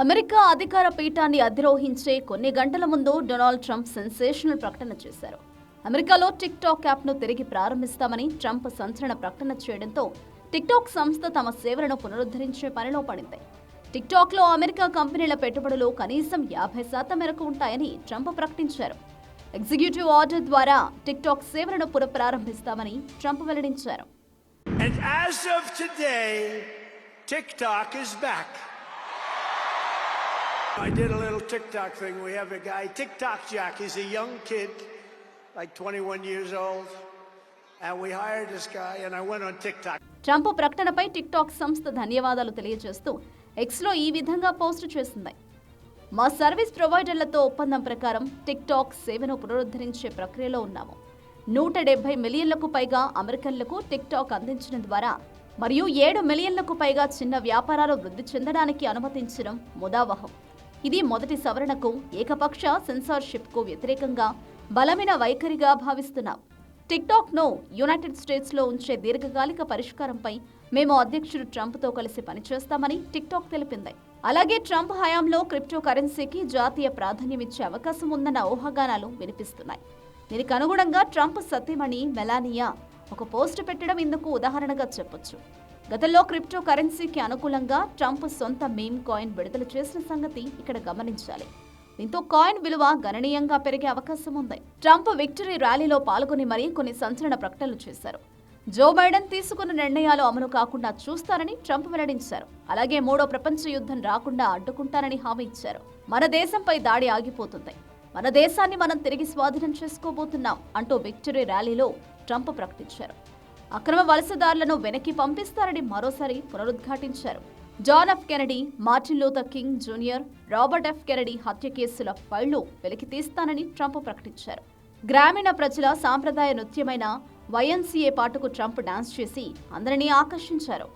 America అధికార పీఠాన్ని అధిరోహించే కొన్ని గంటల ముందు డొనాల్డ్ ట్రంప్ సెన్సేషనల్ ప్రకటన చేశారు. అమెరికాలో టిక్ టాక్ యాప్ను తిరిగి ప్రారంభిస్తామని ట్రంప్ సంచలన ప్రకటన చేయడంతో టిక్ టాక్ సంస్థ తమ సేవలను పునరుద్ధరించే పనిలో పడింది. టిక్ టాక్లో అమెరికా కంపెనీల పెట్టుబడులు కనీసం యాభై శాతం మేరకు ఉంటాయని ట్రంప్ ప్రకటించారు. ఎగ్జిక్యూటివ్ ఆర్డర్ ద్వారా టిక్ టాక్ సేవలను పునఃప్రారంభిస్తామని ట్రంప్ వెల్లడించారు. And as of today, TikTok is back. I did a little TikTok thing. We have a guy, TikTok Jack. He's a young kid, like 21 years old. And we hired this guy, and I went on TikTok. Trump ప్రకటనపై TikTok సంస్థ ధన్యవాదాలు తెలియజేస్తూ ఎక్స్లో ఈ విధంగా post చేసింది మా service ప్రొవైడర్లతో ఒప్పందం ప్రకారం టిక్టాక్ సేవను పునరుద్ధరించే ప్రక్రియలో ఉన్నాము నూట డెబ్బై మిలియన్లకు పైగా అమెరికన్లకు టిక్టాక్ అందించడం ద్వారా మరియు ఏడు మిలియన్లకు పైగా చిన్న వ్యాపారాలు వృద్ధి చెందడానికి అనుమతించడం ముదావహం ఇది మొదటి సవరణకు ఏకపక్ష సెన్సార్షిప్కు వ్యతిరేకంగా బలమైన వైఖరిగా భావిస్తున్నాం. టిక్టాక్ను యునైటెడ్ స్టేట్స్లో ఉంచే దీర్ఘకాలిక పరిష్కారంపై మేము అధ్యక్షుడు ట్రంప్తో కలిసి పనిచేస్తామని టిక్టాక్ తెలిపింది. అలాగే ట్రంప్ హయాంలో క్రిప్టో కరెన్సీకి జాతీయ ప్రాధాన్యమిచ్చే అవకాశం ఉందన్న ఊహాగానాలు వినిపిస్తున్నాయి. దీనికి అనుగుణంగా ట్రంప్ సత్యమణి మెలానియా ఒక పోస్ట్ పెట్టడం ఇందుకు ఉదాహరణగా చెప్పొచ్చు. గతంలో క్రిప్టో కరెన్సీకి అనుకూలంగా ట్రంప్ సొంత మీమ్ కాయిన్ విడుదల చేసిన సంగతి ఇక్కడ గమనించాలి. దీంతో కాయిన్ విలువ గణనీయంగా పెరిగే అవకాశం ఉంది. ట్రంప్ విక్టరీ ర్యాలీలో పాల్గొని మరీ కొన్ని సంచలన ప్రకటనలు చేశారు. జో బైడెన్ తీసుకున్న నిర్ణయాలు అమలు కాకుండా చూస్తారని ట్రంప్ వెల్లడించారు. అలాగే మూడో ప్రపంచ యుద్ధం రాకుండా అడ్డుకుంటారని హామీ ఇచ్చారు. మన దేశంపై దాడి ఆగిపోతుంది. మన దేశాన్ని మనం తిరిగి స్వాధీనం చేసుకోబోతున్నాం అంటూ విక్టరీ ర్యాలీలో ట్రంప్ ప్రకటించారు. అక్రమ వలసదారులను వెనక్కి పంపిస్తారని మరోసారి పునరుద్ఘాటించారు. John F Kennedy Martin Luther King junior Robert F Kennedy హత్య కేసుల ఫైళ్ళు వెలికి తీస్తానని ట్రంప్ ప్రకటించారు. గ్రామీణ ప్రజల సాంప్రదాయ నృత్యమైన వైఎన్సీఏ పాటకు ట్రంప్ డాన్స్ చేసి అందరినీ ఆకర్షించారు.